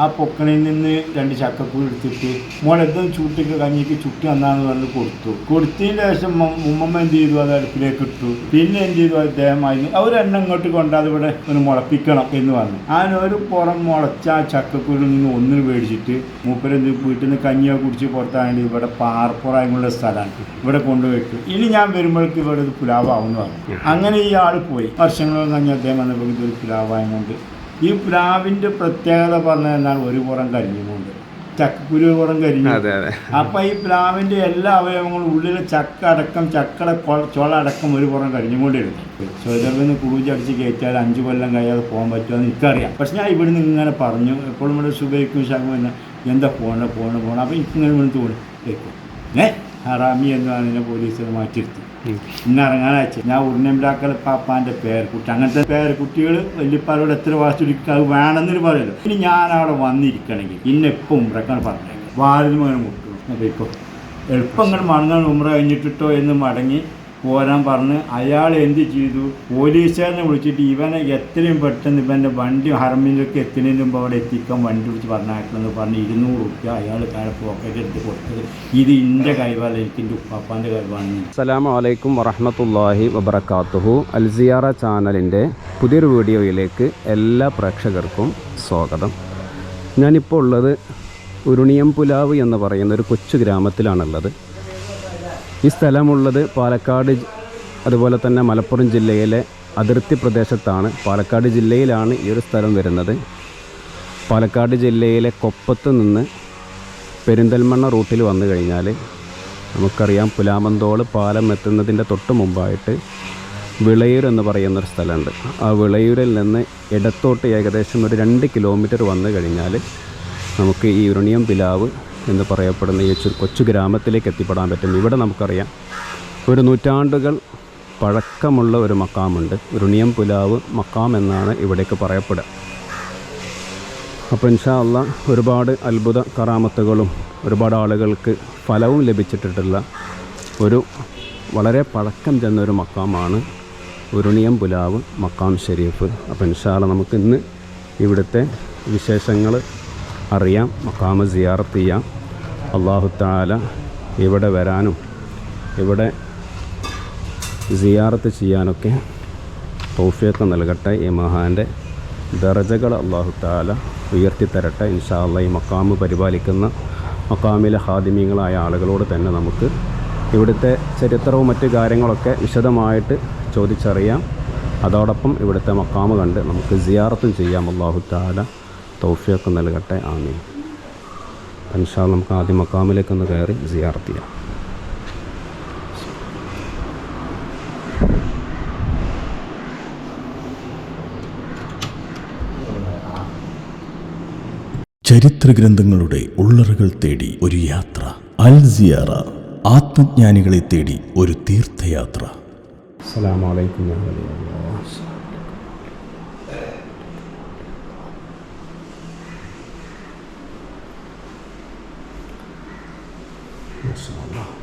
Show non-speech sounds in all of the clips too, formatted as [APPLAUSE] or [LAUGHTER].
ആ പൊക്കണിൽ നിന്ന് രണ്ട് ചക്കപ്പൂ എടുത്തിട്ട് മോളെത്തും ചൂട്ടിക്ക് കഞ്ഞിക്ക് ചുട്ടി വന്നാന്ന് പറഞ്ഞ് കൊടുത്തു. കൊടുത്തതിന് ശേഷം ഉമ്മമ്മ എന്ത് ചെയ്തു? അത് അടുപ്പിലേക്ക് ഇട്ടു. പിന്നെ എന്ത് ചെയ്തു? അദ്ദേഹമായി അവരെണ്ണം ഇങ്ങോട്ട് കൊണ്ടാൽ ഇവിടെ ഒന്ന് മുളപ്പിക്കണം എന്ന് പറഞ്ഞു. അങ്ങനെ ഒരു പുറം മുളച്ച ആ ചക്കക്കൂരിൽ നിന്ന് ഒന്നിന് മേടിച്ചിട്ട് മൂപ്പരെന്ത് വീട്ടിൽ നിന്ന് കഞ്ഞിയോ കുടിച്ച് പുറത്താണെങ്കിൽ ഇവിടെ പാർപ്പുറായുള്ള സ്ഥലമാണ്. ഇവിടെ കൊണ്ടുപോയിട്ടു ഇനി ഞാൻ വരുമ്പോഴേക്ക് ഇവിടെ ഇത് എന്ന് പറഞ്ഞു. അങ്ങനെ ഈ ആൾ പോയി. വർഷങ്ങളോളം കഴിഞ്ഞ് അദ്ദേഹം വന്നപ്പോൾ ഇതൊരു പുലാവായതുകൊണ്ട് ഈ പ്ലാവിന്റെ പ്രത്യേകത പറഞ്ഞാൽ ഒരു പുറം കരിഞ്ഞുകൊണ്ട്. ചക്കക്കുരു ഒരു പുറം കരിഞ്ഞു. അപ്പം ഈ പ്ലാവിന്റെ എല്ലാ അവയവങ്ങളും ഉള്ളിലെ ചക്ക അടക്കം ചക്കട ചുള അടക്കം ഒരു പുറം കരിഞ്ഞുകൊണ്ടിരുന്നു. സ്വൈതറിൽ നിന്ന് കുളിച്ച് അടിച്ച് കയറ്റിയാൽ അഞ്ച് കൊല്ലം കഴിയാതെ പോകാൻ പറ്റുമെന്ന് എനിക്കറിയാം. പക്ഷെ ഞാൻ ഇവിടുന്ന് ഇങ്ങനെ പറഞ്ഞു. എപ്പോഴും ഇവിടെ സുബൈക്കും ശകം എന്നാ എന്താ പോണ പോണ പോണ? അപ്പം എനിക്കിങ്ങനെ ഇവിടെ തോന്നി. ഏ? ഹറാമി എന്നാണ് എന്നെ പോലീസിനെ മാറ്റിയിരുത്തി. ഇന്ന് ഞാൻ ഉരുണമ്പിലാക്കൽ പാപ്പാന്റെ പേരക്കുട്ടി. അങ്ങനത്തെ പേരക്കുട്ടികൾ വല്യപ്പാരോട് എത്ര അത് വേണമെന്ന് പറയുന്നു ഇനി ഞാൻ അവിടെ വന്നിരിക്കണമെങ്കിൽ ഇന്ന എപ്പം ഉമ്രക്കാണ് പറഞ്ഞേക്കാം വാലിനും അങ്ങനെ മുട്ടും അപ്പോൾ ഇപ്പോൾ എളുപ്പം ഇങ്ങനെ മണങ്ങാൻ ഉമ്ര കഴിഞ്ഞിട്ടിട്ടോ എന്ന് മടങ്ങി പോരാൻ പറഞ്ഞ് അയാൾ എന്ത് ചെയ്തു? പോലീസുകാരനെ വിളിച്ചിട്ട് ഇവനെ എത്രയും പെട്ടെന്ന് ഇവന്റെ വണ്ടി ഹർമിലേക്ക് എത്തുന്നതിന് മുമ്പ് അവിടെ എത്തിക്കാൻ വണ്ടി വിളിച്ച് പറഞ്ഞയക്കണമെന്ന് പറഞ്ഞ് ഇരുന്നൂറ് റുപ്യ അയാൾ താഴെ പോക്കറ്റ് എടുത്ത് കൊടുത്തത്. ഇത് എന്റെ കൈവാല എനിക്ക് എന്റെ ഉപ്പാപ്പാന്റെ കൈവാണ് അസ്സലാമു അലൈക്കും വറഹ്മത്തുള്ളാഹി വബറകാതുഹു അൽസിയാറ ചാനലിന്റെ പുതിയൊരു വീഡിയോയിലേക്ക് എല്ലാ പ്രേക്ഷകർക്കും സ്വാഗതം. ഞാനിപ്പോൾ ഉള്ളത് ഉരുണിയം പുലാവ് എന്ന് പറയുന്ന ഒരു കൊച്ചു ഗ്രാമത്തിലാണുള്ളത്. ഈ സ്ഥലമുള്ളത് പാലക്കാട് അതുപോലെ തന്നെ മലപ്പുറം ജില്ലയിലെ അതിർത്തി പ്രദേശത്താണ്. പാലക്കാട് ജില്ലയിലാണ് ഈ ഒരു സ്ഥലം വരുന്നത്. പാലക്കാട് ജില്ലയിലെ കൊപ്പത്ത് നിന്ന് പെരിന്തൽമണ്ണ റൂട്ടിൽ വന്നു കഴിഞ്ഞാൽ നമുക്കറിയാം പുലാമന്തോൾ പാലം എത്തുന്നതിന്റെ തൊട്ട് മുമ്പായിട്ട് വിളയൂർ എന്ന് പറയുന്നൊരു സ്ഥലമുണ്ട്. ആ വിളയൂരിൽ നിന്ന് ഇടത്തോട്ട് ഏകദേശം ഒരു രണ്ട് കിലോമീറ്റർ വന്നു കഴിഞ്ഞാൽ നമുക്ക് ഈ ഉരുണിയം പിലാവ് എന്ന് പറയപ്പെടുന്ന ഈ കൊച്ചു ഗ്രാമത്തിലേക്ക് എത്തിപ്പെടാൻ പറ്റും ഇവിടെ നമുക്കറിയാം ഒരു നൂറ്റാണ്ടുകൾ പഴക്കമുള്ള ഒരു മക്കാമുണ്ട്. ഉരുണിയം പുലാവ് മക്കാം എന്നാണ് ഇവിടേക്ക് പറയപ്പെടുക. അപ്പോൾ ഇൻഷാ ഒരുപാട് അത്ഭുത കറാമത്തുകളും ഒരുപാട് ആളുകൾക്ക് ഫലവും ലഭിച്ചിട്ടുള്ള ഒരു വളരെ പഴക്കം ചെന്ന ഒരു മക്കാമാണ് ഉരുണിയം പുലാവ് മക്കാം ഷെരീഫ്. അപ്പോൾ ഇൻഷാ നമുക്കിന്ന് ഇവിടുത്തെ വിശേഷങ്ങൾ അറിയാം മക്കാമ സിയാർത്ത് ചെയ്യാം. അള്ളാഹു താല ഇവിടെ വരാനും ഇവിടെ സിയാറത്ത് ചെയ്യാനൊക്കെ തോഫിയൊക്കെ നൽകട്ടെ ഈ മഹാന്റെ ദറജകൾ അള്ളാഹു താല ഉയർത്തിത്തരട്ടെ. ഇൻഷാല്ല ഈ മക്കാമ് പരിപാലിക്കുന്ന മക്കാമിലെ ഹാദിമീങ്ങളായ ആളുകളോട് തന്നെ നമുക്ക് ഇവിടുത്തെ ചരിത്രവും മറ്റ് കാര്യങ്ങളൊക്കെ വിശദമായിട്ട് ചോദിച്ചറിയാം. അതോടൊപ്പം ഇവിടുത്തെ മക്കാമ് കണ്ട് നമുക്ക് സിയാറത്തും ചെയ്യാം അള്ളാഹു തൗഫീഖ് നൽകട്ടെ ആമീൻ. അൻഷാ നമുക്ക് ആദ്യം മക്കാമിലേക്കൊന്ന് കയറി സിയാറത്ത് ചെയ്യാം. ചരിത്രഗ്രന്ഥങ്ങളുടെ ഉള്ളറുകൾ തേടി ഒരു യാത്ര. അൽ സിയാറ ആത്മജ്ഞാനികളെ തേടി ഒരു തീർത്ഥയാത്ര. അസ്സലാമു വറഹ്മത്തുള്ളാഹി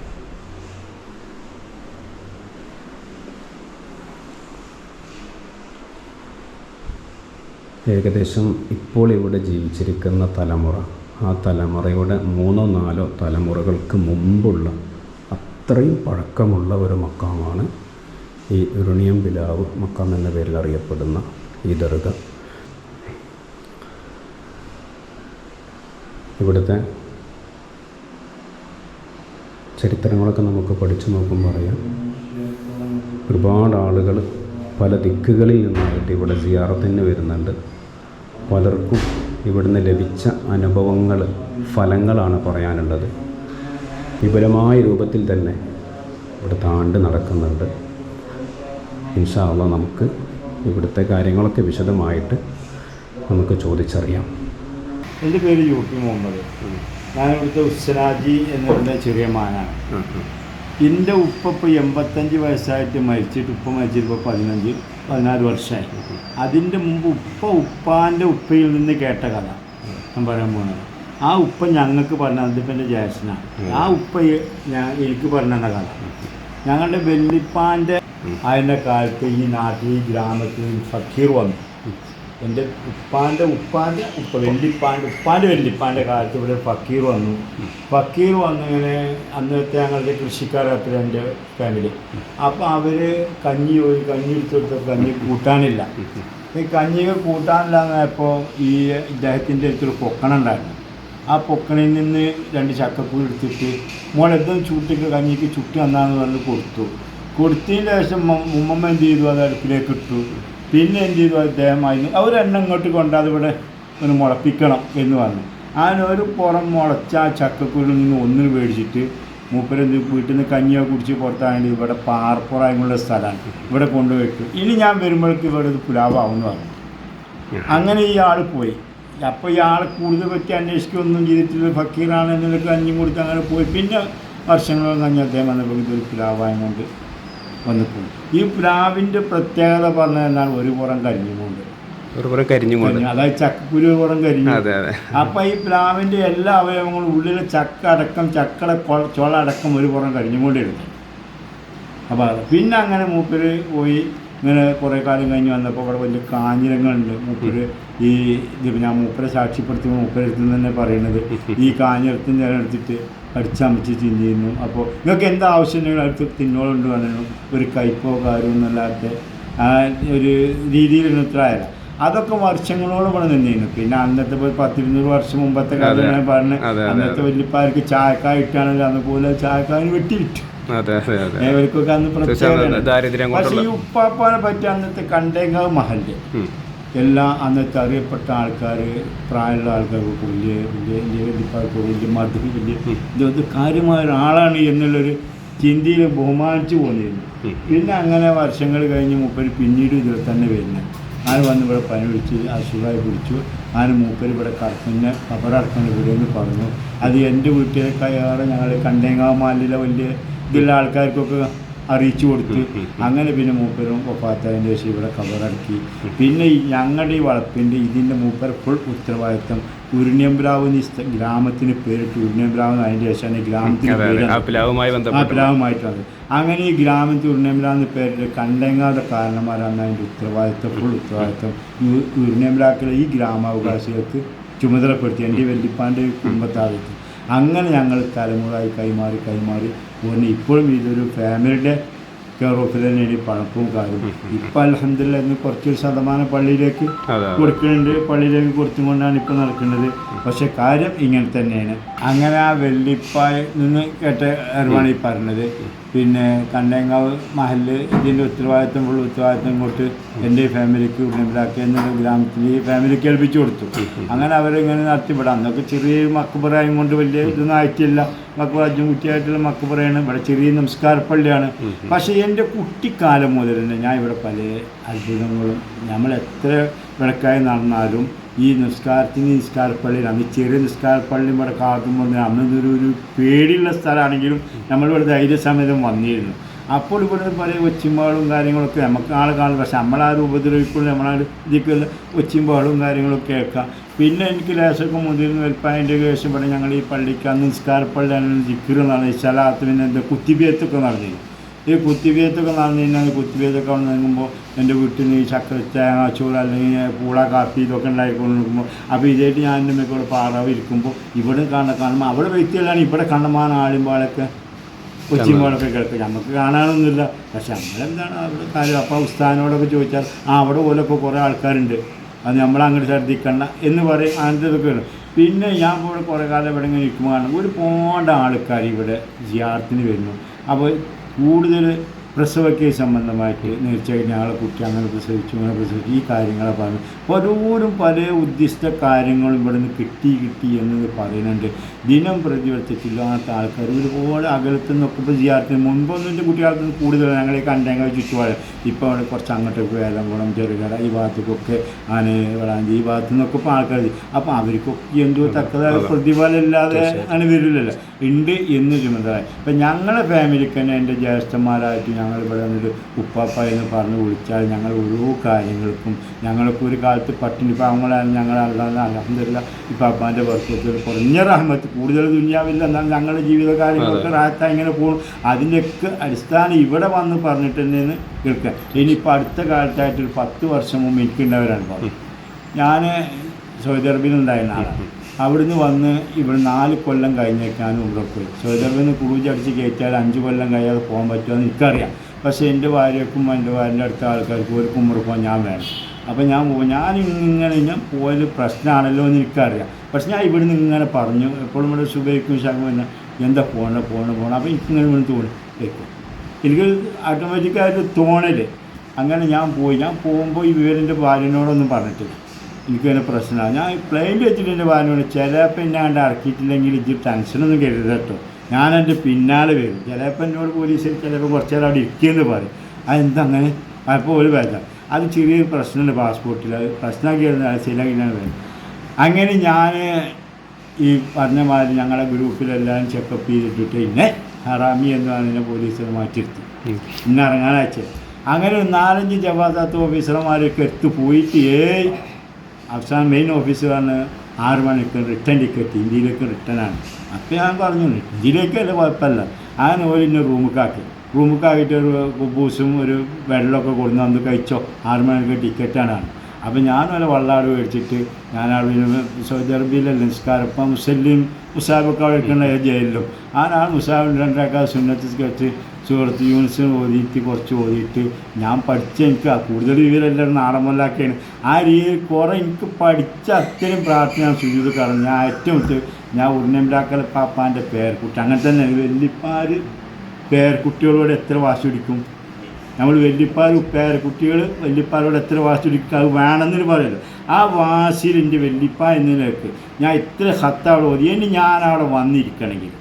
ഏകദേശം ഇപ്പോൾ ഇവിടെ ജീവിച്ചിരിക്കുന്ന തലമുറ ആ തലമുറയുടെ മൂന്നോ നാലോ തലമുറകൾക്ക് മുമ്പുള്ള അത്രയും പഴക്കമുള്ള ഒരു മക്കാമാണ് ഈ ഉരുണിയം ബിലാവ് മക്കാം എന്ന പേരിൽ അറിയപ്പെടുന്ന ഈ ദർഗ. ഇവിടുത്തെ ചരിത്രങ്ങളൊക്കെ നമുക്ക് പഠിച്ചു നോക്കുമ്പോൾ അറിയാം. ഒരുപാട് ആളുകൾ പല ദിക്കുകളിൽ നിന്നായിട്ട് ഇവിടെ സിയാറത്തിന് വരുന്നുണ്ട്. പലർക്കും ഇവിടുന്ന് ലഭിച്ച അനുഭവങ്ങൾ ഫലങ്ങളാണ് പറയാനുള്ളത്. വിപുലമായ രൂപത്തിൽ തന്നെ ഇവിടെ താണ്ട് നടക്കുന്നുണ്ട്. ഇൻഷാള്ള നമുക്ക് ഇവിടുത്തെ കാര്യങ്ങളൊക്കെ വിശദമായിട്ട് നമുക്ക് ചോദിച്ചറിയാം. എന്റെ പേര് യു പി മുഹമ്മദ്. ഞാൻ ഇവിടുത്തെ ഉസ്സലാജി പറയുന്ന ചെറിയ മാനാണ്. എന്റെ ഉപ്പ ഇപ്പോൾ എൺപത്തഞ്ച് വയസ്സായിട്ട് മരിച്ചിട്ട് ഉപ്പ മരിച്ചിട്ട് ഇപ്പോൾ പതിനഞ്ച് പതിനാല് വർഷമായി. അതിന്റെ മുമ്പ് ഉപ്പ ഉപ്പാന്റെ ഉപ്പയിൽ നിന്ന് കേട്ട കഥ ഞാൻ പറയാൻ പോകുന്നത്. ആ ഉപ്പ ഞങ്ങൾക്ക് പറഞ്ഞ അതിപ്പോൾ എന്റെ ജ്യേഷ്ഠനാണ്. ആ ഉപ്പ ഞാൻ എനിക്ക് പറഞ്ഞ കഥ. ഞങ്ങളുടെ വെള്ളിപ്പാന്റെ അതിന്റെ കാലത്ത് ഈ നാട്ടിൽ ഈ ഗ്രാമത്തിൽ ഫക്കീർ വന്നു. എന്റെ ഉപ്പാന്റെ ഉപ്പാന്റെ ഉപ്പ വെല്ലിപ്പാന്റെ ഉപ്പാന്റെ വെല്ലിപ്പാന്റെ കാലത്ത് ഇവിടെ ഫക്കീർ വന്നു. ഫക്കീർ വന്നിങ്ങനെ അന്നത്തെ ഞങ്ങളുടെ കൃഷിക്കാരത്ര എന്റെ ഫാമിലി അപ്പോൾ അവർ കഞ്ഞി പോയി കഞ്ഞി എടുത്തെടുത്ത കഞ്ഞി കൂട്ടാനില്ല. ഈ കഞ്ഞി കൂട്ടാനില്ലാന്നപ്പോൾ ഈ ഇദ്ദേഹത്തിന്റെ അടുത്തൊരു പൊക്കണുണ്ടായിരുന്നു ആ പൊക്കണിൽ നിന്ന് രണ്ട് ചക്കപ്പൂ എടുത്തിട്ട് മോളെന്തും ചൂട്ടിക്ക് കഞ്ഞിക്ക് ചുട്ടി വന്നാന്ന് പറഞ്ഞ് കൊടുത്തു. കൊടുത്തതിന് ശേഷം ഉമ്മമ്മ എന്ത് ചെയ്തു? അത് അടുപ്പിലേക്ക് ഇട്ടു. പിന്നെ എന്ത് ചെയ്തു? അദ്ദേഹമായിരുന്നു അവരെണ്ണം ഇങ്ങോട്ട് കൊണ്ട് അതിവിടെ ഒന്ന് മുളപ്പിക്കണം എന്ന് പറഞ്ഞു. അങ്ങനെ ഒരു പുറം മുളച്ച ആ ചക്കക്കുരിൽ നിന്ന് ഒന്നിന് മേടിച്ചിട്ട് മൂപ്പരെന്ത് വീട്ടിൽ നിന്ന് കഞ്ഞിയോ കുടിച്ച് പുറത്താണെങ്കിൽ ഇവിടെ പാർപ്പുറായുള്ള സ്ഥലമാണ്. ഇവിടെ കൊണ്ടുപോയിട്ട് ഇനി ഞാൻ വരുമ്പോഴേക്ക് ഇവിടെ ഇത് പുലാവാകുമെന്ന് പറഞ്ഞു. അങ്ങനെ ആൾ പോയി. അപ്പോൾ ഇയാൾ കൂടുതൽ പറ്റി അന്വേഷിക്കുകയൊന്നും ചെയ്തിട്ടില്ല. ഫക്കീറാണ് എന്നൊക്കെ കഞ്ഞി കൊടുത്ത് അങ്ങനെ പോയി. പിന്നെ വർഷങ്ങളൊന്നും കഞ്ഞി അദ്ദേഹം വന്നപ്പോൾ ഇതൊരു പുലാവായം കൊണ്ട് വന്നിട്ടുണ്ട്. ഈ പ്ലാവിന്റെ പ്രത്യേകത എന്നാൽ ഒരു പുറം കരിഞ്ഞുകൊണ്ട് ഒരു പുറം. അതായത് ചക്കക്കുരു ഒരു പുറം കരിഞ്ഞു. അപ്പം ഈ പ്ലാവിന്റെ എല്ലാ അവയവങ്ങളും ഉള്ളിലെ ചക്ക അടക്കം ചക്കട ചുള അടക്കം ഒരു പുറം കരിഞ്ഞുകൊണ്ടിരുന്നു അപ്പോൾ അത് പിന്നെ അങ്ങനെ മൂപ്പര് പോയി ഇങ്ങനെ കുറേ കാലം കഴിഞ്ഞ് വന്നപ്പോൾ ഇവിടെ വലിയ കാഞ്ഞിരങ്ങളുണ്ട്. മൂപ്പര് ഈ ഇത് ഞാൻ മൂപ്പരെ സാക്ഷ്യപ്പെടുത്തി മൂപ്പരടുത്ത് നിന്ന് തന്നെ പറയുന്നത് ഈ കാഞ്ഞിരത്തിന് ഞാൻ എടുത്തിട്ട് അടിച്ചമച്ച് തിന്നിരുന്നു അപ്പോൾ നിങ്ങൾക്ക് എന്താ ആവശ്യം ആവശ്യമുണ്ടെങ്കിലും അടുത്ത് തിന്നോളുണ്ട് പറഞ്ഞു. ഒരു കയ്പോ കാര്യമോ എന്നല്ലാത്ത ആ ഒരു രീതിയിൽ ഇത്രയല്ല അതൊക്കെ വർഷങ്ങളോളം ഇവിടെ നിന്നിരുന്നു പിന്നെ അന്നത്തെ ഒരു പത്തിരുന്നൂറ് വർഷം മുമ്പത്തെ കാലം പറഞ്ഞ് അന്നത്തെ വല്യപ്പാർക്ക് ചായക്കായ ഇട്ടാണെങ്കിൽ അതുപോലെ ചായക്കാരന് വെട്ടിയിട്ടു ഏവർക്കൊക്കെ അന്ന് പ്രത്യേകത പക്ഷേ ഈ ഉപ്പാപ്പാനെ പറ്റി അന്നത്തെ കണ്ടേങ്കാവ് മഹൽ ഉം. എല്ലാ അന്നത്തെ അറിയപ്പെട്ട ആൾക്കാർ പ്രായമുള്ള ആൾക്കാർക്ക് വലിയ വലിയ വലിയ വലിയപ്പാർക്ക് വലിയ മധു വലിയ ഇതൊക്കെ കാര്യമായ ഒരാളാണ് എന്നുള്ളൊരു ചിന്തയിൽ ബഹുമാനിച്ചു പോന്നിരുന്നു. ഉം. പിന്നെ അങ്ങനെ വർഷങ്ങൾ കഴിഞ്ഞ് മൂപ്പര് പിന്നീട് ഇതിൽ തന്നെ വരുന്നത് ആര് വന്ന് ഇവിടെ പനി പിടിച്ച് അസുഖമായി പിടിച്ചു. ആര് മൂപ്പര് ഇവിടെ കറക്കുന്ന കബറക്കുന്ന ഇവിടെ എന്ന് പറഞ്ഞു. അത് എന്റെ വീട്ടിലേക്കായാലും ഞങ്ങൾ കണ്ടേങ്ങാമാലിലെ വലിയ ഇതിലുള്ള ആൾക്കാർക്കൊക്കെ അറിയിച്ചു കൊടുത്തു. അങ്ങനെ പിന്നെ മൂപ്പരും ഒപ്പാത്തതിന്റെ ശേഷം ഇവിടെ കബറടക്കി. പിന്നെ ഈ ഞങ്ങളുടെ ഈ വളപ്പിന്റെ ഇതിന്റെ മൂപ്പർ ഫുൾ ഉത്തരവാദിത്തം. എന്ന് സ്ഥ- ഗ്രാമത്തിന് പേരിട്ട്. ഉരുണ്യംബ്രാവ് എന്ന് അതിന്റെ ശേഷമാണ് ഗ്രാമത്തിന് പേര് ആ പ്ലാവുമായിട്ടാണ് അങ്ങനെ ഈ ഗ്രാമത്തിൽ ഉരുണ്യംബ്രാന്ന് പേരിട്ട് കണ്ടെങ്ങാതെ കാരണന്മാരാണ് അതിന്റെ ഉത്തരവാദിത്തം ഫുൾ ഉത്തരവാദിത്തം. ഈ ഉരുണ്യംബ്രാക്കിലെ ഈ ഗ്രാമാവകാശികൾക്ക് ചുമതലപ്പെടുത്തി. എന്റെ വല്യപ്പാന്റെ കുടുംബത്താകത്ത്. അങ്ങനെ ഞങ്ങൾ തലമുറയായി കൈമാറി കൈമാറി പോകുന്നു ഇപ്പോഴും ഇതൊരു ഫാമിലിയുടെ കെയർ ഓഫിൽ തന്നെയാണ് ഈ പണപ്പും കാര്യം ഇപ്പം അലഹമില്ല ഇന്ന് കുറച്ചൊരു ശതമാനം പള്ളിയിലേക്ക് കൊടുക്കുന്നുണ്ട്. പള്ളിയിലേക്ക് കൊടുത്തും കൊണ്ടാണ് ഇപ്പോൾ നടക്കുന്നത് പക്ഷെ കാര്യം ഇങ്ങനെ തന്നെയാണ്. അങ്ങനെ ആ വെള്ളിപ്പായ നിന്ന് കേട്ട അറിവാണ് ഈ പറഞ്ഞത്. പിന്നെ കണ്ടേങ്കാവ് മഹൽ ഇതിന്റെ ഉത്തരവാദിത്വം ഫുൾ ഉത്തരവാദിത്വം കൊണ്ട് എന്റെ ഫാമിലിക്ക് ഉടമ്പിലാക്കി എന്നുള്ള ഗ്രാമത്തിൽ ഈ ഫാമിലിക്ക് ഏൽപ്പിച്ചു കൊടുത്തു. അങ്ങനെ അവരിങ്ങനെ നടത്തിപ്പെടാം അന്നൊക്കെ ചെറിയ മക്കുപറയും കൊണ്ട് വലിയ ഇതൊന്നും ആയിട്ടില്ല. മക്കുപറ കുട്ടിയായിട്ടുള്ള മക്കുപറയാണ്. ഇവിടെ ചെറിയ നമസ്കാര പള്ളിയാണ്. പക്ഷേ എന്റെ കുട്ടിക്കാലം മുതൽ തന്നെ ഞാൻ ഇവിടെ പല അത്ഭുതങ്ങളും നമ്മൾ എത്ര വിളക്കായി നടന്നാലും ഈ നിസ്കാരത്തിന് നിസ്കാരപ്പള്ളിയിൽ അന്ന് ചെറിയ നിസ്കാരപ്പള്ളി ഇവിടെ കാട്ടുമ്പോൾ അന്നൊരു ഒരു പേടിയുള്ള സ്ഥലമാണെങ്കിലും നമ്മളിവിടെ ധൈര്യസമേതം വന്നിരുന്നു. അപ്പോൾ ഇവിടെ പല ഒച്ചിമ്പാളും കാര്യങ്ങളൊക്കെ നമുക്ക് ആളെ കാണും പക്ഷെ നമ്മളാരും ഉപദ്രവിക്കുള്ളൂ നമ്മളാ ഇതിക്കുള്ള ഒച്ചിമ്പാളും കാര്യങ്ങളൊക്കെ കേൾക്കാം. പിന്നെ എനിക്ക് ലേശമൊക്കെ മുതിർന്ന് വെൽപ്പായന്റെ ശേഷം ഇവിടെ ഞങ്ങൾ ഈ പള്ളിക്ക് അന്ന് നിസ്കാരപ്പള്ളിയാണ് ജിക്കർ നടന്നു ഈ പിന്നെ എന്താ കുത്തിബിയത്തൊക്കെ നടന്നിരുന്നു. ഈ കുത്തിബിയത്തൊക്കെ നടന്നു കഴിഞ്ഞാൽ കുത്തിബിയത്തൊക്കെ വന്ന് നിൽക്കുമ്പോൾ എന്റെ വീട്ടിൽ നിന്ന് ഈ ചക്ര ചൂട് അല്ലെങ്കിൽ പൂള കാപ്പി ഇതൊക്കെ ഉണ്ടായിക്കൊണ്ട് നിൽക്കുമ്പോൾ അപ്പോൾ ഇതായിട്ട് ഞാൻ എന്റെ മേക്കോട് പാറാവ് ഇരിക്കുമ്പോൾ ഇവിടെ കാണ കാണുമ്പോൾ അവിടെ വ്യക്തികളാണ് ഇവിടെ കണ്ടമാനം ആടുമ്പോഴൊക്കെ കൊച്ചിമ്പോഴൊക്കെ കേൾക്കുക നമുക്ക് കാണാനൊന്നുമില്ല. പക്ഷെ നമ്മളെന്താണ് അവിടെ കാര്യം? അപ്പോൾ ഉസ്താനോടൊക്കെ ചോദിച്ചാൽ ആ അവിടെ പോലൊക്കെ കുറേ ആൾക്കാരുണ്ട്. അത് നമ്മളങ്ങോട്ട് ശ്രദ്ധിക്കണ്ട എന്ന് പറയും. അങ്ങനത്തെ ഇതൊക്കെ വരും. പിന്നെ ഞാൻ പോലെ കുറേ കാലം ഇവിടെ ഇങ്ങനെ ഇരിക്കുമ്പോൾ കാണും. ഒരുപാട് ആൾക്കാർ ഇവിടെ ജിയാർത്തിന് വരുന്നു. അപ്പോൾ കൂടുതൽ പ്രസവ കേസ് സംബന്ധമായിട്ട് തീർച്ചയായും ഞങ്ങളെ കുട്ടി അങ്ങനെ പ്രസവിച്ചു അങ്ങനെ പ്രസവിച്ചു. ഈ കാര്യങ്ങളെ പറഞ്ഞു. പലരും പല ഉദ്ദിഷ്ട കാര്യങ്ങളും ഇവിടെ നിന്ന് കിട്ടി കിട്ടി എന്നത് പറയുന്നുണ്ട്. ദിനം പ്രതി വെച്ചിട്ടില്ലാത്ത ആൾക്കാർ ഒരുപാട് അകലത്തു നിന്നൊക്കെ ഇപ്പോൾ ജിയാർത്തിന് മുൻപൊന്നും എന്റെ കുട്ടികൾക്ക് കൂടുതൽ ഞങ്ങളെ കണ്ടെങ്കിൽ ചുറ്റുപാട്. ഇപ്പോൾ അവിടെ കുറച്ച് അങ്ങോട്ടേക്ക് വേലംകുളം ചെറുകട ഈ ഭാഗത്തേക്കൊക്കെ ആന വളാഞ്ചി ഈ ഭാഗത്തു നിന്നൊക്കെ ഇപ്പോൾ ആൾക്കാർ അപ്പോൾ അവർക്കൊക്കെ എന്തോ തക്കതായ പ്രതിഫലം ഇല്ലാതെ ആണ് വരില്ലല്ലോ. ഉണ്ട് എന്ന് ചുമതല. ഇപ്പം ഞങ്ങളുടെ ഫാമിലിക്ക് തന്നെ എന്റെ ജ്യേഷ്ഠന്മാരായിട്ട് ഞങ്ങൾ ഇവിടെ വന്നിട്ട് ഉപ്പാപ്പ എന്ന് പറഞ്ഞ് വിളിച്ചാൽ ഞങ്ങൾ ഓരോ കാര്യങ്ങൾക്കും ഞങ്ങൾക്ക് ഒരു കാലത്ത് പട്ടിണി പാവങ്ങളാണ് ഞങ്ങൾ അല്ലാതെ അലഹമില്ല ഇപ്പാപ്പാന്റെ വർഷത്തിൽ കുറഞ്ഞ റഹ്മത്ത് കൂടുതൽ ദുന്യാവില്ല എന്നാൽ ഞങ്ങളുടെ ജീവിത കാര്യങ്ങളൊക്കെ റാത്ത ഇങ്ങനെ പോകും അതിന്റെയൊക്കെ അടിസ്ഥാനം ഇവിടെ വന്ന് പറഞ്ഞിട്ട് തന്നെയാണ് കേൾക്കുക. ഇനിയിപ്പോൾ അടുത്ത കാലത്തായിട്ട് ഒരു പത്ത് വർഷം മുമ്പ് എനിക്കുണ്ടവരാണ് ഞാൻ സൗദി അറേബ്യയിൽ ഉണ്ടായിരുന്ന ആളാണ്. അവിടുന്ന് വന്ന് ഇവിടെ നാല് കൊല്ലം കഴിഞ്ഞേക്കാനും ഇവിടെ പോയി. സൗദി ക്രൂജ് അടിച്ച് കയറ്റിയാൽ അഞ്ച് കൊല്ലം കഴിയാതെ പോകാൻ പറ്റുമെന്ന് എനിക്കറിയാം. പക്ഷേ എന്റെ ഭാര്യക്കും എന്റെ ഭാര്യന്റെ അടുത്ത ആൾക്കാർക്കും ഒരു കുമ്മറി പോകാൻ ഞാൻ വേണം അപ്പോൾ ഞാൻ പോകും ഞാൻ ഇങ്ങനെ ഞാൻ പോയത് പ്രശ്നമാണല്ലോ എന്ന് എനിക്കറിയാം. പക്ഷെ ഞാൻ ഇവിടുന്ന് ഇങ്ങനെ പറഞ്ഞു. എപ്പോഴും ഇവിടെ സുബൈക്കും ശാഖം എന്താ പോകണം പോകണം പോകണം അപ്പോൾ എനിക്കിങ്ങനെ ഇവിടെ തോന്നി. വെക്കും. എനിക്ക് ഓട്ടോമാറ്റിക്കായിട്ട് തോന്നൽ. അങ്ങനെ ഞാൻ പോയി. ഞാൻ പോകുമ്പോൾ ഈ വിവരന്റെ ഭാര്യനോടൊന്നും പറഞ്ഞിട്ടില്ല. എനിക്കതിന് പ്രശ്നമാണ്. ഞാൻ പ്ലെയിൻ വെച്ചിട്ട് എന്റെ ഭാര്യനോട് ചിലപ്പോൾ എന്നെ കണ്ട് ഇറക്കിയിട്ടില്ലെങ്കിൽ ഇത് ടെൻഷനൊന്നും കരുതരുത് കേട്ടോ. ഞാൻ പിന്നാലെ വരും. ചിലപ്പോൾ എന്നോട് പോലീസിൽ ചിലപ്പോൾ കുറച്ച് നേരം അവിടെ ഇരിക്കുമെന്ന് പറയും. അതെന്താ അങ്ങനെ? അപ്പോൾ ഒരു വേദന അത് ചെറിയൊരു പ്രശ്നമുണ്ട് പാസ്പോർട്ടിൽ അത് പ്രശ്നമാക്കിയിരുന്ന ശരിയാക്കിയാണ് വരും അങ്ങനെ ഞാൻ ഈ പറഞ്ഞ മാതിരി ഞങ്ങളെ ഗ്രൂപ്പിലെല്ലാം ചെക്കപ്പ് ചെയ്തിട്ടിട്ട് ഇന്നെ ഹറാമി എന്ന് പറഞ്ഞ പോലീസിനെ മാറ്റിയിരുത്തി. ഇന്നിറങ്ങാനാച്ചേ അങ്ങനെ ഒരു നാലഞ്ച് ജവാദാത്ത് ഓഫീസർമാരൊക്കെ എടുത്ത് പോയിട്ട് ഏയ് അവസാനം മെയിൻ ഓഫീസറാണ് ആറ് മണിക്ക് റിട്ടേൺ ടിക്കറ്റ് ഇന്ത്യയിലേക്ക് റിട്ടേൺ ആണ്. അപ്പോൾ ഞാൻ പറഞ്ഞു ഇന്ത്യയിലേക്കല്ല കുഴപ്പമില്ല. അങ്ങനെ ഇന്ന റൂമിക്കാക്കി റൂമിക്കാക്കിയിട്ട് ഒരു ബൂസും ഒരു വെള്ളമൊക്കെ കൊടുന്ന് വന്ന് കഴിച്ചോ. ആറ് മണിക്ക് ടിക്കറ്റാണ് അപ്പോൾ ഞാൻ വല്ല വള്ളാട് മേടിച്ചിട്ട് ഞാൻ അവിടെ സൗദി അറേബ്യയിലല്ല നിസ്കാരം ഇപ്പം മുസല്ലിം മുസാബൊക്കെ അവിടെ ജയിലിലും. ആ നാൾ മുസാബിന്റെ രണ്ടേക്കാൾ സുന്നത്തിൽ വെച്ച് സുഹൃത്ത് യൂണിറ്റ്സിന് ഓതിയിട്ട് കുറച്ച് ഓതിയിട്ട്. ഞാൻ പഠിച്ച എനിക്ക് കൂടുതൽ വിവരമെല്ലാം നാടമ്പലാക്കിയാണ് ആ രീതിയിൽ കുറേ എനിക്ക് പഠിച്ച അത്രയും പ്രാർത്ഥന സുജീത് കാരണം ഞാൻ ഏറ്റവും ഞാൻ ഉണ്ണമ്പിലാക്കൽ പാപ്പാന്റെ പേർക്കുട്ടി അങ്ങനെ തന്നെ വല്യപ്പാർ പേർക്കുട്ടികളോട് എത്ര വാശി പിടിക്കും? നമ്മൾ വല്യപ്പാർ പേരക്കുട്ടികൾ വല്യപ്പാരോട് എത്ര വാശി പിടിക്കും? അത് വേണമെന്ന് പറയുന്നത് ആ വാശിയിൽ എന്റെ വല്യപ്പ എന്നതിലേക്ക് ഞാൻ ഇത്ര ഹത്ത് അവിടെ ഓതി. ഞാൻ അവിടെ വന്നിരിക്കണമെങ്കിൽ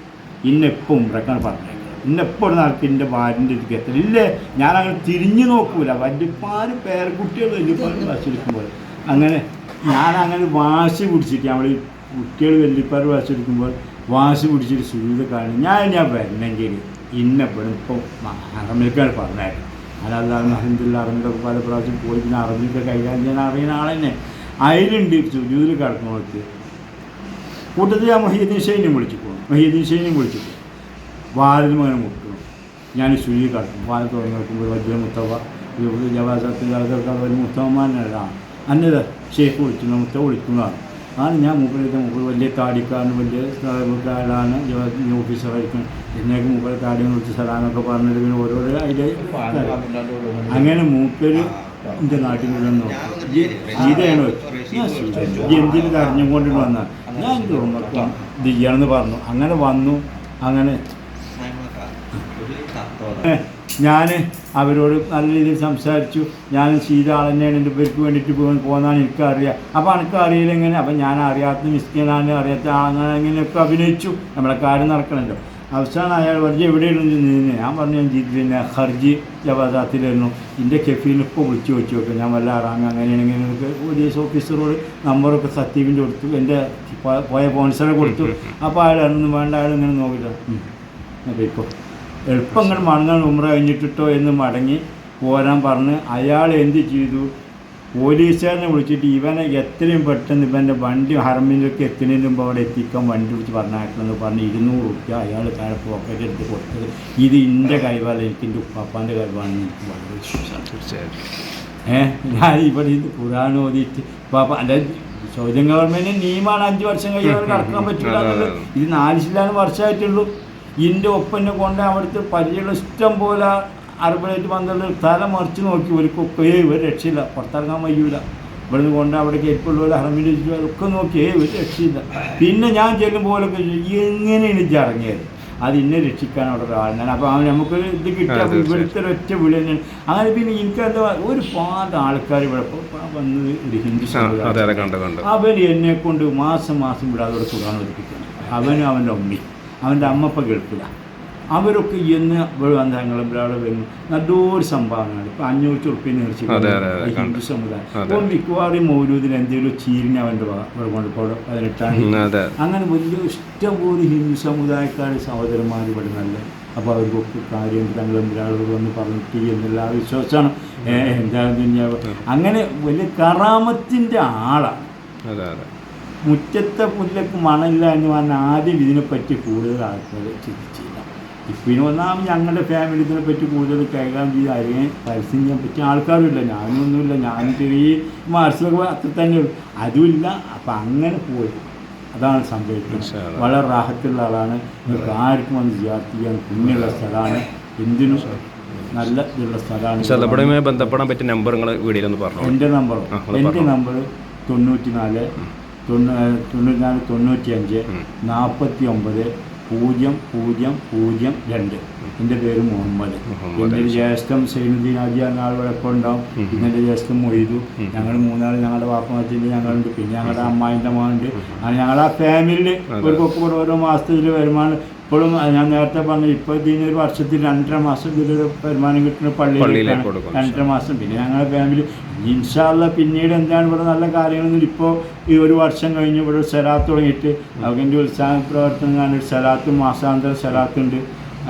ഇന്നെപ്പോൾ ഉമ്രക്കാണ് പറഞ്ഞേക്കുന്നത് ഇന്നെപ്പോൾ നടത്തി എന്റെ ഭാര്യന്റെ കേട്ടില്ല ഇല്ലേ? ഞാൻ അങ്ങനെ തിരിഞ്ഞു നോക്കൂല. വല്യപ്പാർ പേരക്കുട്ടികൾ വല്യപ്പാർ വാശി പിടിക്കുമ്പോൾ അങ്ങനെ ഞാൻ അങ്ങനെ വാശി പിടിച്ചിട്ട് നമ്മൾ കുട്ടികൾ വല്യപ്പാർ വാശി പിടിക്കുമ്പോൾ വാശി പിടിച്ചിട്ട് സുരൂത കാണും ഞാൻ ഞാൻ വരണമെങ്കിൽ ഇന്നെപ്പോഴും ഇപ്പോൾ അറബിക്കാണ് പറഞ്ഞായിരുന്നു അല്ലാതെ അഹമ്മദില്ല അറബിലൊക്കെ പല പ്രാവശ്യം പോയി പിന്നെ അറിഞ്ഞിട്ട് കൈകാര്യം ചെയ്യാൻ അറിയുന്ന ആളെന്നെ. അതിലുണ്ട് സുജൂതിൽ കിടക്കുന്നവർക്ക്. കൂട്ടത്തിൽ ഞാൻ മൊഹീദ്ദീൻ ഷെയ്നെ വിളിച്ചു പോകും മൊഹീദ്ദീൻ ഷെയ്നെ വിളിച്ചു പോകും വാലിൽ മകനെ മുട്ടണം ഞാൻ ഈ കാട്ടും വാൽ വെക്കുമ്പോൾ നോക്കുമ്പോൾ വലിയ മുത്തവ ജവാസത്തിൽ അതൊക്കെ വലിയ മുത്തവന്മാരല്ല അന്നത് ഷേഖ് വിളിക്കുന്നു മുത്ത വിളിക്കുന്നതാണ്. ആണ് ഞാൻ മൂപ്പരത്തെ മൂപ്പർ വലിയ താടിക്കാരന് വലിയ ആളാണ് ഓഫീസറായിരിക്കും എന്നേക്ക് മുകളിൽ താടി വിളിച്ച് സ്ഥലമെന്നൊക്കെ പറഞ്ഞിട്ട് പിന്നെ ഓരോരോ അതിന്റെ അങ്ങനെ മൂപ്പര് എന്റെ നാട്ടിൽ മുഴുവൻ ഗീതയാണ് ഇതാണ് എന്തിന് കരഞ്ഞുകൊണ്ട് വന്നാൽ ഞാൻ തുറന്നു ചെയ്യണമെന്ന് പറഞ്ഞു. അങ്ങനെ വന്നു. അങ്ങനെ [LAUGHS] ഞാൻ അവരോട് നല്ല രീതിയിൽ സംസാരിച്ചു. ഞാൻ തന്നെയാണ് എന്റെ പേർക്ക് വേണ്ടിയിട്ട് പോകാൻ പോകുന്നതാണ് എനിക്കറിയാം. അപ്പോൾ എനിക്ക് അറിയില്ല എങ്ങനെ? അപ്പം ഞാൻ അറിയാത്ത മിസ്കിനാണ് അറിയാത്ത ആളാണ് അങ്ങനെയൊക്കെ അഭിനയിച്ചു. നമ്മളെ കാര്യം നടക്കണമല്ലോ അവസാനം അയാൾ പറഞ്ഞു എവിടെയാണ് നിന്ന് ഞാൻ പറഞ്ഞു ഞാൻ പിന്നെ ഹർജി ജവാദാത്തിലായിരുന്നു എന്റെ കെഫീൽ ഇപ്പോൾ വിളിച്ചു വെച്ച് നോക്കും. ഞാൻ വല്ല ആറാങ് അങ്ങനെയാണെങ്കിൽ നിങ്ങൾക്ക് പോലീസ് ഓഫീസറോട് നമ്പറൊക്കെ സത്യവിന്റെ കൊടുത്തു. എന്റെ പോയ സ്പോൺസറെ കൊടുത്തു. അപ്പോൾ അയാൾ വേണ്ട അയാൾ ഇങ്ങനെ നോക്കില്ല അപ്പോൾ ഇപ്പോൾ എളുപ്പം ഇങ്ങനെ മടങ്ങാൻ ഉമ്ര കഴിഞ്ഞിട്ടിട്ടോ എന്ന് മടങ്ങി പോരാൻ പറഞ്ഞ് അയാൾ എന്ത് ചെയ്തു? പോലീസുകാരനെ വിളിച്ചിട്ട് ഇവനെ എത്രയും പെട്ടെന്ന് ഇവന്റെ വണ്ടി ഹർമിനൊക്കെ എത്തുന്നതിന് മുമ്പ് അവിടെ എത്തിക്കാൻ വണ്ടി വിളിച്ച് പറഞ്ഞയക്കണമെന്ന് പറഞ്ഞ് ഇരുന്നൂറ് റുപ്യ അയാൾ താഴെ പോക്കറ്റ് എടുത്ത് കൊടുത്തത്. ഇത് എന്റെ കൈവാല എനിക്ക് എന്റെ ഉപ്പാപ്പാന്റെ കൈവാണെന്ന് എനിക്ക് വളരെ വിശ്വാസമാണ് തീർച്ചയായിട്ടും. ഏഹ് ഞാൻ ഇവിടെ ഇത് ഖുറാൻ ഓതിയിട്ട് പാപ്പ അല്ല സൗദി ഗവൺമെന്റിന് നിയമമാണ് അഞ്ച് വർഷം കഴിയാതെ കടക്കാൻ പറ്റില്ല ഇത് നാല് ശില്ലാനും വർഷമായിട്ടുള്ളൂ. ഇതിന്റെ ഒപ്പനെ കൊണ്ട് അവിടുത്തെ പരിചയമുള്ള ഇഷ്ടം പോലെ അറുപതായിട്ട് വന്നുള്ള തല മറിച്ച് നോക്കി. ഒരു ഏ ഇവർ രക്ഷയില്ല. പുറത്തിറങ്ങാൻ വയ്യൂല. ഇവിടുന്ന് കൊണ്ട് അവിടെ കേൾപ്പുള്ള ഹറമിന്റെ ഒക്കെ നോക്കി. ഏ ഒരു രക്ഷയില്ല. പിന്നെ ഞാൻ ചെല്ലുമ്പോലൊക്കെ എങ്ങനെയാണ് ഇത് ഇറങ്ങിയത്? അത് ഇന്നെ രക്ഷിക്കാൻ അവിടെ ഒരാളാണ് അപ്പോൾ അവൻ നമുക്കൊരു ഇത് കിട്ടി. ആ, അപ്പോൾ ഇവിടുത്തെ ഒറ്റ വിളി തന്നെയാണ്. അങ്ങനെ പിന്നെ എനിക്ക് എന്താ ഒരുപാട് ആൾക്കാർ ഇവിടെ വന്നത് ഒരു ഹിന്ദു അവൻ എന്നെ കൊണ്ട് മാസം മാസം ഇവിടെ അതോടെ സുഖാണ് ഒതുപ്പിക്കണം അവനും അവന്റെ അമ്മയും അവന്റെ അമ്മപ്പ ഗൾഫില. അവരൊക്കെ എന്ന് ബന്ധങ്ങളും ഒരാളെ വരുന്നു. നല്ലൊരു സംഭാവനയാണ്. ഇപ്പം അഞ്ഞൂറ്റി ഉറുപ്പ്യ നേർച്ച ഹിന്ദു. സമുദായം. അപ്പോൾ മിക്കവാറും മൗലൂദിന് എന്തെങ്കിലും ചീരിനെ അവന്റെ കൊണ്ട് ഇപ്പോൾ പതിനെട്ടാം ഉം, തീയതി അതെ. അങ്ങനെ വലിയ ഇഷ്ടംപോലെ ഹിന്ദു സമുദായക്കാരുടെ സഹോദരന്മാർ ഇവിടെ നല്ല. അപ്പോൾ അവർക്കൊക്കെ കാര്യം തങ്ങൾ ഒരാളോട് വന്ന് പറഞ്ഞിട്ട് എന്നുള്ള ആ വിശ്വാസമാണ്. എന്താണെന്ന് അങ്ങനെ വലിയ കറാമത്തിന്റെ ആളാണ് അതെ അതെ. മുറ്റത്തെ പുല്ലക്ക് മണമില്ല എന്ന് പറഞ്ഞാൽ ആദ്യം ഇതിനെപ്പറ്റി കൂടുതൽ ആൾക്കാർ ചിന്തിച്ചില്ല. ഇപ്പം ഇനി ഒന്നാമത് ഞങ്ങളുടെ ഫാമിലി ഇതിനെ പറ്റി കൂടുതൽ കൈകാര്യം ചെയ്ത് അറിയാൻ പരസ്യം ചെയ്യാൻ പറ്റിയ ആൾക്കാരുമില്ല ഞാനൊന്നുമില്ല ഞാനും ചെറിയ മാർസൊക്കെ അത്ര തന്നെ അതുമില്ല അപ്പം അങ്ങനെ പോയി. അതാണ് സംഭവിക്കുന്നത്. വളരെ റാഹത്തുള്ള ആളാണ്. ആർക്കും വന്ന് ജിയാർത്ത് ചെയ്യാൻ പുണ്യമുള്ള സ്ഥലമാണ്. എന്തിനും നല്ല ഇതുള്ള സ്ഥലമാണ്. ബന്ധപ്പെടാൻ പറ്റിയ നമ്പർ നിങ്ങൾ വീഡിയോയിൽ ഒന്ന് പറഞ്ഞു എന്റെ നമ്പർ എന്റെ നമ്പർ തൊണ്ണൂറ്റി നാല് നാല് തൊണ്ണൂറ്റി അഞ്ച് നാൽപ്പത്തി ഒമ്പത് പൂജ്യം പൂജ്യം പൂജ്യം രണ്ട്. എന്റെ പേര് മുഹമ്മദ്. എന്റെ ജ്യേഷ്ഠം സൈനുദ്ദീൻ ആദ്യ നാൾ വഴക്കം ഉണ്ടാവും. പിന്നെ എന്റെ ജ്യേഷ്ഠം മൊയ്തു. ഞങ്ങൾ മൂന്നാൾ ഞങ്ങളുടെ വാപ്പമത്തിന്റെ ഞങ്ങളുണ്ട്. പിന്നെ ഞങ്ങളുടെ അമ്മായിന്റെ മകനുണ്ട് അങ്ങനെ ഞങ്ങളുടെ ആ ഫാമിലിയിൽ. ഒരു കൂടെ ഓരോ മാസത്തിൽ വരുമാനം ഇപ്പോഴും ഞാൻ നേരത്തെ പറഞ്ഞു ഇപ്പോൾ ഇതിന് ഒരു വർഷത്തിൽ രണ്ടര മാസം ഇതിലൊരു വരുമാനം കിട്ടുന്ന പള്ളിയിലേക്ക് രണ്ടര മാസം. പിന്നെ ഞങ്ങളുടെ ഫാമിലി ഇൻഷാല്ല പിന്നീട് എന്താണ് ഇവിടെ നല്ല കാര്യങ്ങളൊന്നും ഇപ്പോൾ ഈ ഒരു വർഷം കഴിഞ്ഞ് ഇവിടെ സലാത്ത് തുടങ്ങിയിട്ട് അവന്റെ ഉത്സാഹ പ്രവർത്തനം കാണും ഒരു സലാത്തും മാസാന്തര സലാത്തുണ്ട്.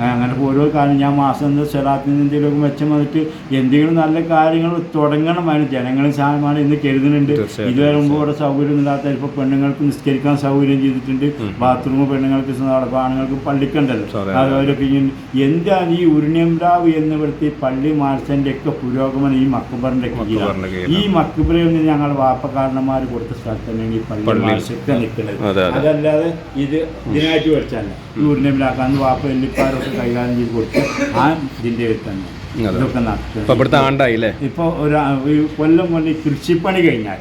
അങ്ങനെ ഓരോ കാര്യം ഞാൻ മാസം സ്ഥലത്തിൽ നിന്ന് എന്തെങ്കിലുമൊക്കെ മെച്ചം വന്നിട്ട് എന്തെങ്കിലും നല്ല കാര്യങ്ങൾ തുടങ്ങണം. അതിന് ജനങ്ങളും സാധനമാണ് ഇന്ന് കരുതുന്നുണ്ട്. ഇതുവരെ മുമ്പ് ഇവിടെ സൗകര്യം ഇല്ലാത്ത ഇപ്പോൾ പെണ്ണുങ്ങൾക്ക് നിസ്കരിക്കാൻ സൗകര്യം ചെയ്തിട്ടുണ്ട്. ബാത്റൂം പെണ്ണുങ്ങൾക്ക് ആണുങ്ങൾക്ക് പള്ളിക്കണ്ടല്ലോ അതെ, അത്. അവരൊക്കെ ഇങ്ങനെ എന്താണ് ഈ ഉരുണ്യംരാവ് എന്നിവിടുത്തെ പള്ളി മാർച്ചന്റെ ഒക്കെ പുരോഗമനം ഈ മക്കബറിന്റെ കീഴിലാണ്. ഈ മക്കബറിൽ നിന്ന് ഞങ്ങൾ വാപ്പക്കാരന്മാർ കൊടുത്ത സ്ഥലത്ത് തന്നെയാണ് ഈ പള്ളി. മാർച്ചൊക്കെ നിൽക്കുന്നത്. അതെ, അതെ. അതല്ലാതെ ഇത് ഇതിനായിട്ട് മേടിച്ചല്ല ഈ ഉരുണ്യംരാക്ക് അന്ന് വാപ്പ എല്ലിപ്പാരൊക്കെ കൈകാര്യം ചെയ്ത് കൊടുത്ത് ആ ഇതിന്റെ അടുത്ത് തന്നെ അതെ. ഇതൊക്കെ ഇപ്പൊ നടത്തുന്നത് ഇപ്പോൾ ഒരു കൊല്ലം കൊല്ലം കൃഷിപ്പണി കഴിഞ്ഞാൽ.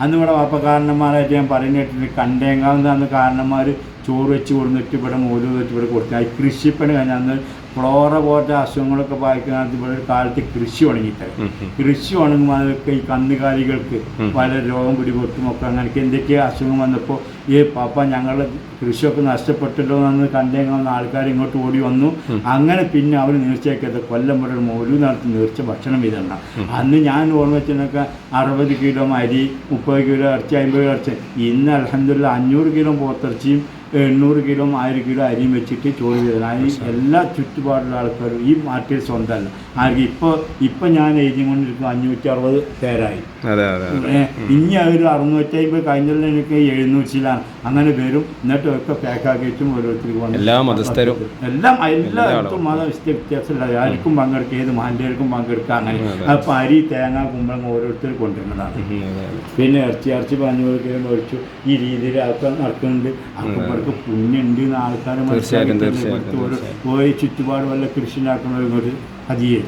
അന്ന് ഇവിടെ വാപ്പക്കാരന്മാരായിട്ട് ഞാൻ പറയുന്ന കേട്ടിട്ട് കണ്ടേങ്കാവുന്ന അന്ന് കാരണന്മാർ ചോറ് വെച്ച് കൊടുത്തിട്ട് ഇവിടെ മോര് വെച്ച് ഇവിടെ കൊടുത്തു കൃഷിപ്പണി കഴിഞ്ഞാൽ അന്ന് ഫ്ലോറ പോലത്തെ അസുഖങ്ങളൊക്കെ ബാധിക്കുന്ന ഇവിടെ ഒരു കാലത്ത് കൃഷി ഉണങ്ങിത്തരും. കൃഷി ഉണങ്ങുമ്പോൾ അതൊക്കെ ഈ കന്നുകാലികൾക്ക് പല രോഗം പിടിപെട്ടും ഒക്കെ അങ്ങനെയൊക്കെ എന്തൊക്കെയോ അസുഖം വന്നപ്പോൾ ഈ പാപ്പ ഞങ്ങളുടെ കൃഷിയൊക്കെ നഷ്ടപ്പെട്ടല്ലോ എന്ന് കണ്ടേങ്ങാവുന്ന ആൾക്കാർ ഇങ്ങോട്ട് ഓടി വന്നു. അങ്ങനെ പിന്നെ അവർ നീർച്ചയാക്കിയത് കൊല്ലം വരെ ഒരു നടത്തി നീർച്ച ഭക്ഷണം വിതരണം. അന്ന് ഞാൻ ഓർമ്മ വെച്ചതിനൊക്കെ അറുപത് കിലോ അരി മുപ്പത് കിലോ ഇറച്ചി അമ്പത് കിലോ ഇറച്ചി. ഇന്ന് അലഹമില്ല അഞ്ഞൂറ് കിലോ പോത്തിറച്ചിയും എണ്ണൂറ് കിലോ ആയിരം കിലോ അരിയും വെച്ചിട്ട് ചോറ് ചെയ്തത് അതിന് എല്ലാ ചുറ്റുപാടുള്ള ആൾക്കാരും ഈ മാറ്റിൽ സ്വന്തമല്ല ആർക്ക് ഇപ്പോൾ ഇപ്പം ഞാൻ എഴുതി കൊണ്ടിരിക്കുന്ന അഞ്ഞൂറ്റി അറുപത് പേരായി ഇനി അവർ അറുന്നൂറ്റി അമ്പത് കഴിഞ്ഞാൽ എനിക്ക് എഴുന്നൂറ്റിലാണ്. അങ്ങനെ വരും. എന്നിട്ട് ഒക്കെ പാക്കാക്കിയിട്ടും ഓരോരുത്തർക്ക് വന്നു. എല്ലാ മതസ്ഥരും. എല്ലാം എല്ലായിടത്തും എല്ലാവർക്കും ആളും. മത വ്യത്യാസമില്ല. ആർക്കും പങ്കെടുക്കുക ഏത് മാന്റേർക്കും പങ്കെടുക്കുക അങ്ങനെ. അപ്പൊ അരി തേങ്ങ കുമ്പളങ്ങ ഓരോരുത്തർ കൊണ്ടുവരുന്നതാണ്. അതെ. പിന്നെ ഇറച്ചി ഇറച്ചി പറഞ്ഞു കൊടുക്കുകയും ഒഴിച്ചു ഈ രീതിയിൽ ആൾക്കാർ നടക്കുന്നുണ്ട്. അപ്പം ഇവർക്ക് പുണ്യുണ്ട് എന്ന് ആൾക്കാർ മനസ്സിലാക്കി പോയി ചുറ്റുപാട് വല്ല കൃഷി ഉണ്ടാക്കുന്നവർ അതിയെ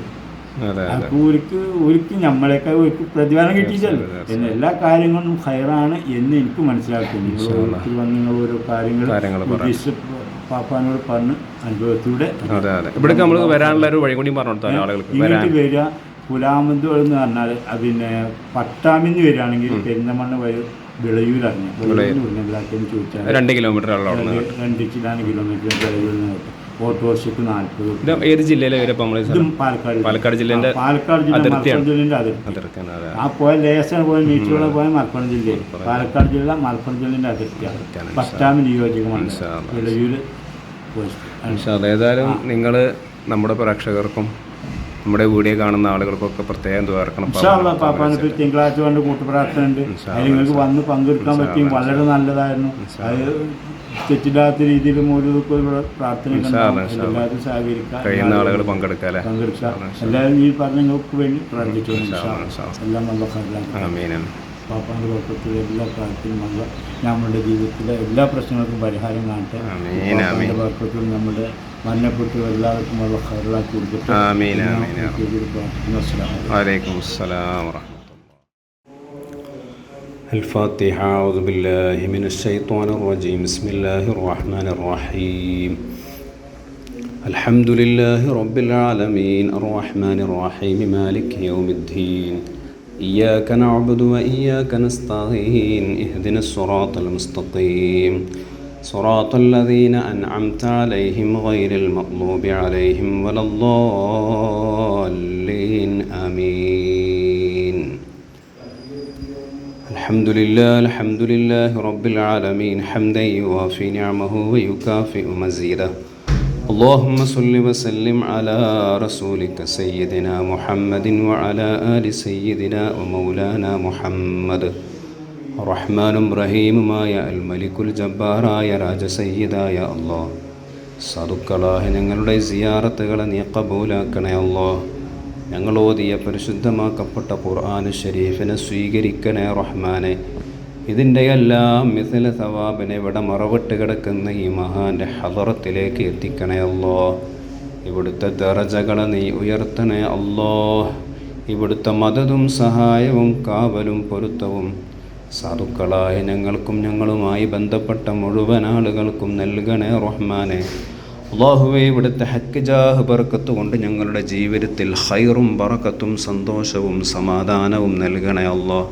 അപ്പോൾ അതെ. അപ്പൊ ഒരിക്ക് ഒരിക്ക് നമ്മളെയൊക്കെ ഒരിക്ക് പ്രതിഫലം കിട്ടിയിട്ടല്ലോ? എന്ന എല്ലാ കാര്യങ്ങളും ഹയറാണ് എന്ന് എനിക്ക് മനസ്സിലാക്കുന്നു. നിങ്ങൾ. ഓരോരുത്തർ വന്ന് നിങ്ങൾ ഓരോ കാര്യങ്ങൾ ഉദ്ദേശിച്ച് പാപ്പാനോട് പറഞ്ഞ് അനുഭവത്തിലൂടെ ഇവിടേക്ക് നമ്മൾ വരാനുള്ള ഒരു വഴി കൂടി പറഞ്ഞു ആളുകൾക്ക്? ഇങ്ങോട്ട് വരിക പുലാമന്ത് എന്ന് പറഞ്ഞാൽ അതിന് പിന്നെ പട്ടാമിന്ന് വരികയാണെങ്കിൽ പെരിന്തമണ്ണ വഴി വിളയൂരിലാക്കിയെന്ന് ചോദിച്ചാൽ രണ്ട് കിലോമീറ്റർ രണ്ട് കിലോമീറ്റർ വിളയൂരിൽ നിന്ന് ഓട്ടോറിക്ഷയ്ക്ക് നാൽപ്പത് ഏത് ജില്ലയിലെ പാലക്കാട് പാലക്കാട് ജില്ലയിലെ പാലക്കാട് ജില്ല അതിർത്തിയാണ്. ആ പോയ ലേശം പോയ നീച്ചുള്ള പോയ മലപ്പുറം ജില്ലയിൽ. പാലക്കാട് ജില്ല മലപ്പുറം ജില്ലേന്റെ അതിർത്തിയാണ്. പത്താം നിയോജകമാണ് ഏതായാലും നിങ്ങൾ നമ്മുടെ പ്രേക്ഷകർക്കും നമ്മുടെ വീഡിയോ കാണുന്ന ആളുകൾക്കൊക്കെ പ്രത്യേകം തുറക്കണം ഇൻഷാല്ലാ പാപ്പാനിപ്പോ തിങ്കളാഴ്ച കൊണ്ട് കൂട്ടുപ്രാർത്ഥന ഉണ്ട് നിങ്ങൾക്ക് വന്ന് പങ്കെടുക്കാൻ പറ്റിയും വളരെ നല്ലതായിരുന്നു. അത് തെറ്റില്ലാത്ത രീതിയിലും ഒരു പ്രാർത്ഥന. എല്ലാവരും സഹകരിക്കാം കഴിയുന്ന ആളുകൾ പങ്കെടുക്കാം പങ്കെടുക്കാം എല്ലാവരും ഈ പറഞ്ഞങ്ങൾക്ക് വേണ്ടി പ്രാർത്ഥിച്ചു. എല്ലാം നല്ല ഫലം പാപ്പാന്റെ കുഴപ്പത്തിൽ എല്ലാ കാര്യത്തിലും നല്ല നമ്മുടെ ജീവിതത്തിലെ എല്ലാ പ്രശ്നങ്ങൾക്കും പരിഹാരം കാണട്ടെ. പാപ്പാന്റെ നമ്മുടെ മരണപ്പെട്ടു എല്ലാവർക്കും ഉള്ള ഹൈറാക്കി കൊടുത്തിട്ട് ആമീൻ, ആമീൻ, ഞാൻ പ്രാർത്ഥിക്കുന്നു. അസ്സലാമു അലൈക്കും. വലൈക്കും അസ്സലാം വറഹ്മത്തുള്ളാഹി الفاتحة أعوذ بالله من الشيطان الرجيم بسم الله الرحمن الرحيم الحمد لله رب العالمين الرحمن الرحيم مالك يوم الدين إياك نعبد وإياك نستعين اهدنا الصراط المستقيم صراط الذين أنعمت عليهم غير المغضوب عليهم ولا الضالين آمين. الحمد لله الحمد لله رب العالمين حمدا يوافي نعمه ويكافئ مزيده. اللهم صل وسلم على رسولك سيدنا محمد وعلى آل سيدنا ومولانا محمد. റഹ്മാനും റഹീമുമായ അൽ മലിക്കുൽ ജബ്ബാറായ രാജസയ്യിദായ അള്ളോ. സതുക്കളായ ഞങ്ങളുടെ സിയാറത്തുകളെ നീ കബൂലാക്കണേ അല്ലോ ഞങ്ങൾ ഓതിയ പരിശുദ്ധമാക്കപ്പെട്ട ഖുർആാന് ഷരീഫിനെ സ്വീകരിക്കണേ റഹ്മാനെ. ഇതിന്റെ എല്ലാം മിഥില സവാബിനെ ഇവിടെ മറവിട്ട് കിടക്കുന്ന ഈ മഹാന്റെ ഹദറത്തിലേക്ക് എത്തിക്കണേ അല്ലോ ഇവിടുത്തെ ദറജകളെ നീ ഉയർത്തണേ അല്ലോ ഇവിടുത്തെ മതതും സഹായവും കാവലും പൊരുത്തവും സാധുക്കളായ ഞങ്ങൾക്കും ഞങ്ങളുമായി ബന്ധപ്പെട്ട മുഴുവൻ ആളുകൾക്കും നൽകണേ റഹ്മാനെ. അള്ളാഹുവെ ഇവിടുത്തെ ഹക്കിജാഹ് ബർക്കത്ത് കൊണ്ട് ഞങ്ങളുടെ ജീവിതത്തിൽ ഹൈറും ബറക്കത്തും സന്തോഷവും സമാധാനവും നൽകണേ അള്ളാഹ്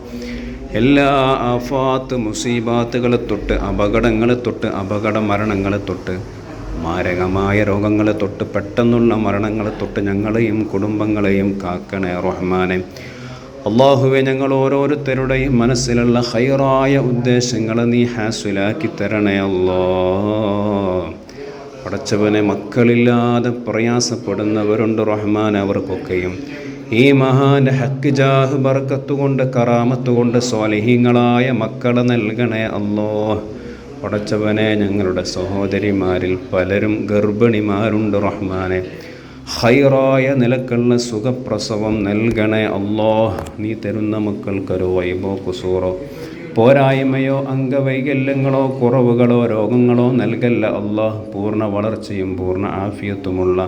എല്ലാ ആഫാത്ത് മുസീബാത്തുകളെ തൊട്ട് അപകടങ്ങളെ തൊട്ട് അപകട മരണങ്ങളെ തൊട്ട് മാരകമായ രോഗങ്ങളെ തൊട്ട് പെട്ടെന്നുള്ള മരണങ്ങളെ തൊട്ട് ഞങ്ങളെയും കുടുംബങ്ങളെയും കാക്കണേ റഹ്മാനെ. അള്ളാഹുവെ ഞങ്ങൾ ഓരോരുത്തരുടെയും മനസ്സിലുള്ള ഹൈറായ ഉദ്ദേശങ്ങൾ നീ ഹാസുലാക്കി തരണേ അല്ലോ. പടച്ചവനെ മക്കളില്ലാതെ പ്രയാസപ്പെടുന്നവരുണ്ട് റഹ്മാൻ അവർക്കൊക്കെയും. ഈ മഹാന്റെ ഹക്ക് ജാഹ് ബർക്കത്തുകൊണ്ട് കറാമത്തുകൊണ്ട് കറാമത്ത് കൊണ്ട് സ്വാലിഹീങ്ങളായ മക്കളെ നൽകണേ അല്ലോ. പടച്ചവനെ ഞങ്ങളുടെ സഹോദരിമാരിൽ പലരും ഗർഭിണിമാരുണ്ട് റഹ്മാനെ. ഹൈറായ നിലക്കുള്ള സുഖപ്രസവം നൽകണേ അല്ലോ നീ തരുന്ന മക്കൾക്കൊരു വൈബോ കുസൂറോ പോരായ്മയോ അംഗവൈകല്യങ്ങളോ കുറവുകളോ രോഗങ്ങളോ നൽകല്ല അള്ളാഹ്. പൂർണ വളർച്ചയും പൂർണ ആഫിയത്തുമുള്ള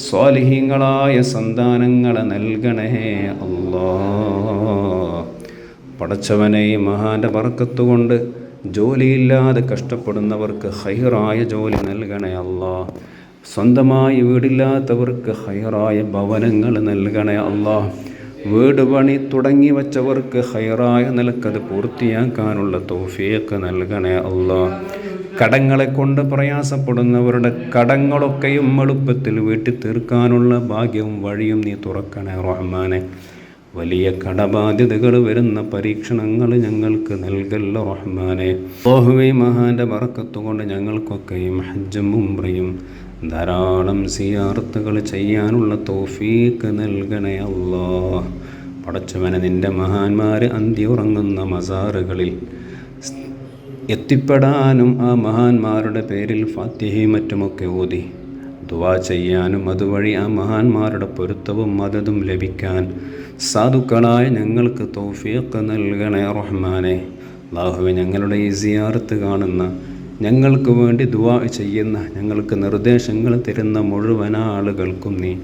സ്വാലിഹീങ്ങളായ സന്താനങ്ങളെ നൽകണേ അല്ലോ പടച്ചവനെ മഹാന്റെ പറക്കത്തുകൊണ്ട് ജോലിയില്ലാതെ കഷ്ടപ്പെടുന്നവർക്ക് ഹൈറായ ജോലി നൽകണേ അല്ലാ സ്വന്തമായി വീടില്ലാത്തവർക്ക് ഹയറായ ഭവനങ്ങൾ നൽകണേ അള്ളാഹ് വീട് പണി തുടങ്ങി വച്ചവർക്ക് ഹയറായ നിലക്കത് പൂർത്തിയാക്കാനുള്ള തോഫിയൊക്കെ നൽകണേ അള്ളാഹ് കടങ്ങളെ കൊണ്ട് പ്രയാസപ്പെടുന്നവരുടെ കടങ്ങളൊക്കെയും എളുപ്പത്തിൽ വീട്ടി തീർക്കാനുള്ള ഭാഗ്യവും വഴിയും നീ തുറക്കണേ റഹ്മാനെ. വലിയ കടബാധ്യതകൾ വരുന്ന പരീക്ഷണങ്ങൾ ഞങ്ങൾക്ക് നൽകല്ല റഹ്മാനെ. ഓഹുവേ മഹാന്റെ മറക്കത്തുകൊണ്ട് ഞങ്ങൾക്കൊക്കെയും ഹജ്ജും ഉംറയും ധാരാളം സിയാർത്തുകൾ ചെയ്യാനുള്ള തോഫീക്ക് നൽകണേ അല്ലോ പടച്ചവനെ നിന്റെ മഹാന്മാർ അന്തിയുറങ്ങുന്ന മസാറുകളിൽ എത്തിപ്പെടാനും ആ മഹാന്മാരുടെ പേരിൽ ഫാത്തിഹയും മറ്റുമൊക്കെ ഓതി. ദുവാ ചെയ്യാനും അതുവഴി ആ മഹാന്മാരുടെ പൊരുത്തവും മതതും ലഭിക്കാൻ സാധുക്കളായ ഞങ്ങൾക്ക് തോഫിയൊക്കെ നൽകണേ റഹ്മാനെ. അള്ളാഹുവെ ഞങ്ങളുടെ ഈ സിയാർത്ത് കാണുന്ന ഞങ്ങൾക്ക് വേണ്ടി ദുവാ ചെയ്യുന്ന ഞങ്ങൾക്ക് നിർദ്ദേശങ്ങൾ തരുന്ന മുഴുവൻ ആളുകൾക്കും നീ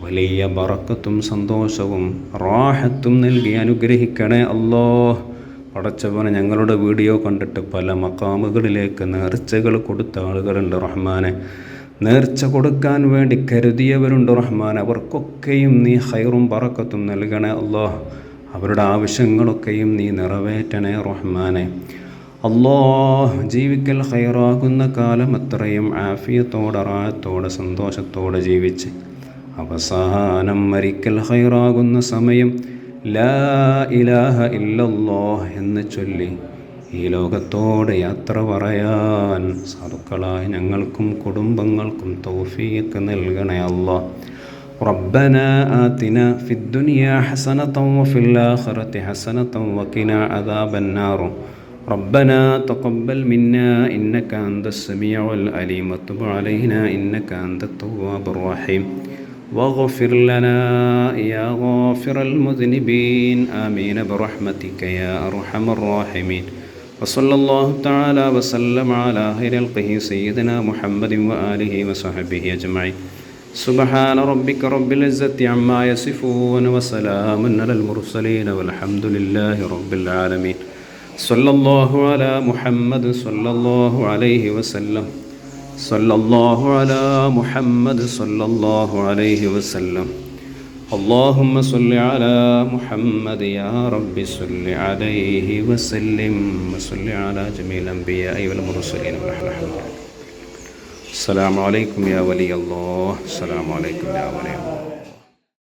വലിയ ബറക്കത്തും സന്തോഷവും റാഹത്തും നൽകി അനുഗ്രഹിക്കണേ അല്ലോ. പടച്ചവനെ ഞങ്ങളുടെ വീഡിയോ കണ്ടിട്ട് പല മക്കാമുകളിലേക്ക് നേർച്ചകൾ കൊടുത്ത ആളുകളുണ്ട് റഹ്മാനെ. നേർച്ച കൊടുക്കാൻ വേണ്ടി കരുതിയവരുണ്ട് റഹ്മാൻ അവർക്കൊക്കെയും നീ ഹൈറും പറക്കത്തും നൽകണേ അല്ലോ. അവരുടെ ആവശ്യങ്ങളൊക്കെയും നീ നിറവേറ്റണേ റഹ്മാനെ. അല്ലോ ജീവിക്കൽ ഹൈറാകുന്ന കാലം അത്രയും ആഫിയത്തോടെ റായത്തോടെ സന്തോഷത്തോടെ ജീവിച്ച് അവസാനം മരിക്കൽ ഹൈറാകുന്ന സമയം ലാ ഇലാഹ ഇല്ലല്ലോ എന്ന് ചൊല്ലി ഈ ലോകത്തോട് യാത്ര പറയാൻ സാധുക്കളായ ഞങ്ങൾക്കും കുടുംബങ്ങൾക്കും തൗഫീക്ക് നൽകണേ അല്ലാ ربنا آتنا في الدنيا حسنة وفي الآخرة حسنة وقنا عذاب النار ربنا تقبل منا إنك أنت السميع العليم وتب علينا إنك أنت التواب الرحيم واغفر لنا يا غافر المذنبين آمين برحمتك يا أرحم الراحمين وصلى الله تعالى وسلم على خير خلقه سيدنا محمد وآله وصحبه أجمعين سبحان ربك رب العزة عما يصفون وسلام على المرسلين والحمد لله رب العالمين صلى الله على محمد صلى الله عليه وسلم صلى الله على محمد صلى الله عليه وسلم اللهم صل على محمد يا رب صل عليه وسلم وصل على جميع الأنبياء والمرسلين ونحن السلام عليكم يا ولي الله السلام عليكم يا ولي الله